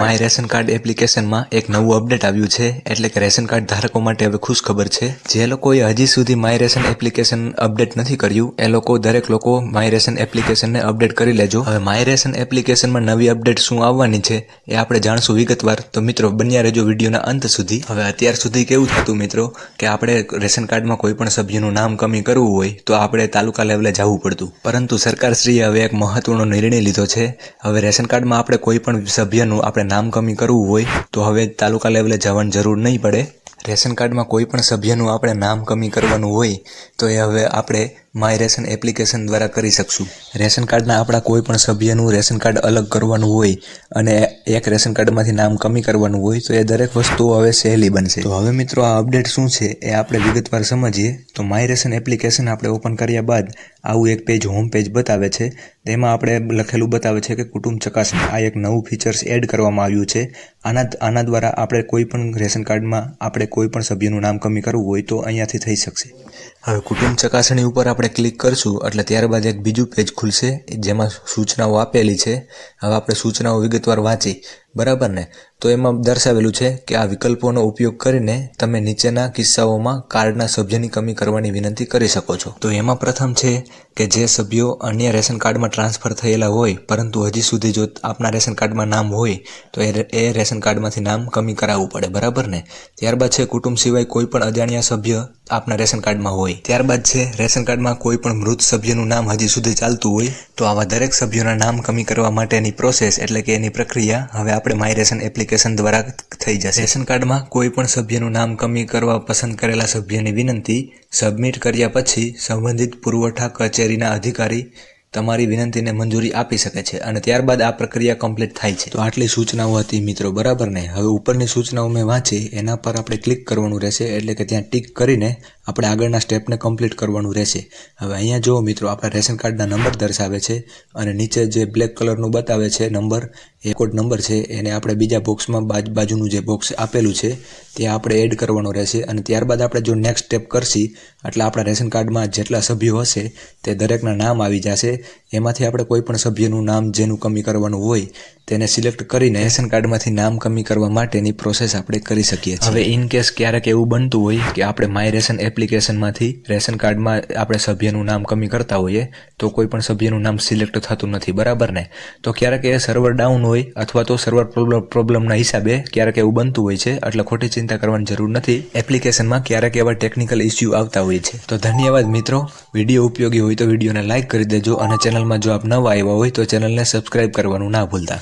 My ration card એપ્લિકેશનમાં એક નવું અપડેટ આવ્યું છે, એટલે કે રેશન કાર્ડ ધારકો માટે હવે ખુશ ખબર છે. જે લોકોએ હજી સુધી માય રેશન એપ્લિકેશન અપડેટ નથી કર્યું, એ લોકો, દરેક લોકો માય રેશન એપ્લિકેશનને અપડેટ કરી લેજો. હવે માય રેશન એપ્લિકેશનમાં નવી અપડેટ શું આવવાની છે, એ આપણે જાણશું વિગતવાર. તો મિત્રો, બન્યા રહેજો વિડીયોના અંત સુધી. હવે અત્યાર સુધી કેવું થતું મિત્રો, કે આપણે રેશન કાર્ડમાં કોઈ પણ સભ્યનું નામ કમી કરવું હોય, તો આપણે તાલુકા લેવલે જવું પડતું. પરંતુ સરકારશ્રીએ હવે એક મહત્વનો નિર્ણય લીધો છે. હવે રેશન કાર્ડમાં આપણે કોઈ પણ સભ્યનું આપણે નામ કમી કરવું હોય, તો હવે તાલુકા લેવલે જવાની જરૂર નહીં પડે. રેશન કાર્ડમાં કોઈ પણ સભ્યનું આપણે નામ કમી કરવાનું હોય, તો એ હવે આપણે માય રેશન એપ્લિકેશન દ્વારા કરી શકશું. રેશન કાર્ડના આપણા કોઈ પણ સભ્યનું રેશન કાર્ડ અલગ કરવાનું હોય અને એક રેશન કાર્ડમાંથી નામ કમી કરવાનું હોય, તો એ દરેક વસ્તુઓ હવે સહેલી બનશે. તો હવે મિત્રો આ અપડેટ શું છે એ આપણે વિગતવાર સમજીએ. તો માય રેશન એપ્લિકેશન આપણે ઓપન કર્યા બાદ આવું એક પેજ હોમ પેજ બતાવે છે. તેમાં આપણે લખેલું બતાવે છે કે કુટુંબ ચકાસણી. આ એક નવું ફીચર્સ એડ કરવામાં આવ્યું છે. આના આના દ્વારા આપણે કોઈ પણ રેશન કાર્ડમાં આપણે કોઈ પણ સભ્યનું નામ કમી કરવું હોય તો અહીંયાથી થઈ શકશે. હવે કુટુંબ ચકાસણી ઉપર આપણે ક્લિક કરશું, એટલે ત્યારબાદ એક બીજું પેજ ખુલશે, જેમાં સૂચનાઓ આપેલી છે. હવે આપણે સૂચનાઓ વિગતવાર વાંચી. બરાબર ને? તો એમાં દર્શાવેલું છે કે આ વિકલ્પોનો ઉપયોગ કરીને તમે નીચેના કિસ્સાઓમાં કાર્ડના સભ્યની કમી કરવાની વિનંતી કરી શકો છો. તો એમાં પ્રથમ છે કે જે સભ્યો અન્ય રેશન કાર્ડમાં ટ્રાન્સફર થયેલા હોય, પરંતુ હજી સુધી જો આપના રેશન કાર્ડમાં નામ હોય, તો એ એ રેશન કાર્ડમાંથી નામ કમી કરાવવું પડે. બરાબર ને? ત્યારબાદ છે કુટુંબ સિવાય કોઈ પણ અજાણ્યા સભ્ય આપના રેશન કાર્ડમાં હોય. ત્યારબાદ છે રેશન કાર્ડમાં કોઈ પણ મૃત સભ્યનું નામ હજી સુધી ચાલતું હોય, તો આવા દરેક સભ્યોના નામ કમી કરવા માટેની પ્રોસેસ એટલે કે એની પ્રક્રિયા હવે આપણે માય રેશન એપ્લિકેશન દ્વારા થઈ જશે. રેશન કાર્ડમાં કોઈ પણ સભ્યનું નામ, કમી કરવા, પસંદ કરેલા સભ્યની વિનંતી સબમિટ કર્યા પછી સંબંધિત પુરવઠા કચેરીના અધિકારી તમારી વિનંતીને મંજૂરી આપી શકે છે અને ત્યારબાદ આ પ્રક્રિયા કમ્પ્લીટ થાય છે. તો આટલી સૂચનાઓ હતી મિત્રો, બરાબર ને? હવે ઉપરની સૂચનાઓ મેં વાંચી, એના પર આપણે ક્લિક કરવાનું રહેશે, એટલે કે ત્યાં ટિક કરીને આપણે આગળના સ્ટેપને કમ્પ્લીટ કરવાનું રહેશે. હવે અહીંયા જુઓ મિત્રો, આપણા રેશન કાર્ડના નંબર દર્શાવે છે અને નીચે જે બ્લેક કલરનું બતાવે છે નંબર, એ કોડ નંબર છે, એને આપણે બીજા બોક્સમાં બાજુ, બાજુનું જે બોક્સ આપેલું છે તે આપણે એડ કરવાનો રહેશે અને ત્યારબાદ આપણે જો નેક્સ્ટ સ્ટેપ કરશી, એટલે આપણા રેશન કાર્ડમાં જેટલા સભ્યો હશે તે દરેકના નામ આવી જશે એમાંથી આપણે કોઈ પણ સભ્યનું નામ જેનું કમી કરવાનું હોય તેને સિલેક્ટ કરીને રેશન કાર્ડમાંથી નામ કમી કરવા માટેની પ્રોસેસ આપણે કરી શકીએ છીએ. હવે ઇન કેસ ક્યારેક એવું બનતું હોય કે આપણે માય રેશન એપ્લિકેશનમાંથી રેશન કાર્ડમાં આપણે સભ્યનું નામ કમી કરતા હોઈએ, તો કોઈ પણ સભ્યનું નામ સિલેક્ટ થતું નથી, બરાબર ને? તો ક્યારેક એ સર્વર ડાઉન હોય અથવા તો સર્વર પ્રોબ્લેમ પ્રોબ્લેમના હિસાબે ક્યારેક એવું બનતું હોય છે, એટલે ખોટી ચિંતા કરવાની જરૂર નથી. એપ્લિકેશનમાં ક્યારેક એવા ટેકનિકલ ઇસ્યુ આવતા હોય છે. તો ધન્યવાદ મિત્રો. વીડિયો ઉપયોગી હોય તો વિડીયોને લાઇક કરી દેજો અને ચેનલમાં જો આપ નવા આવ્યા હોય તો ચેનલને સબસ્ક્રાઇબ કરવાનું ના ભૂલતા.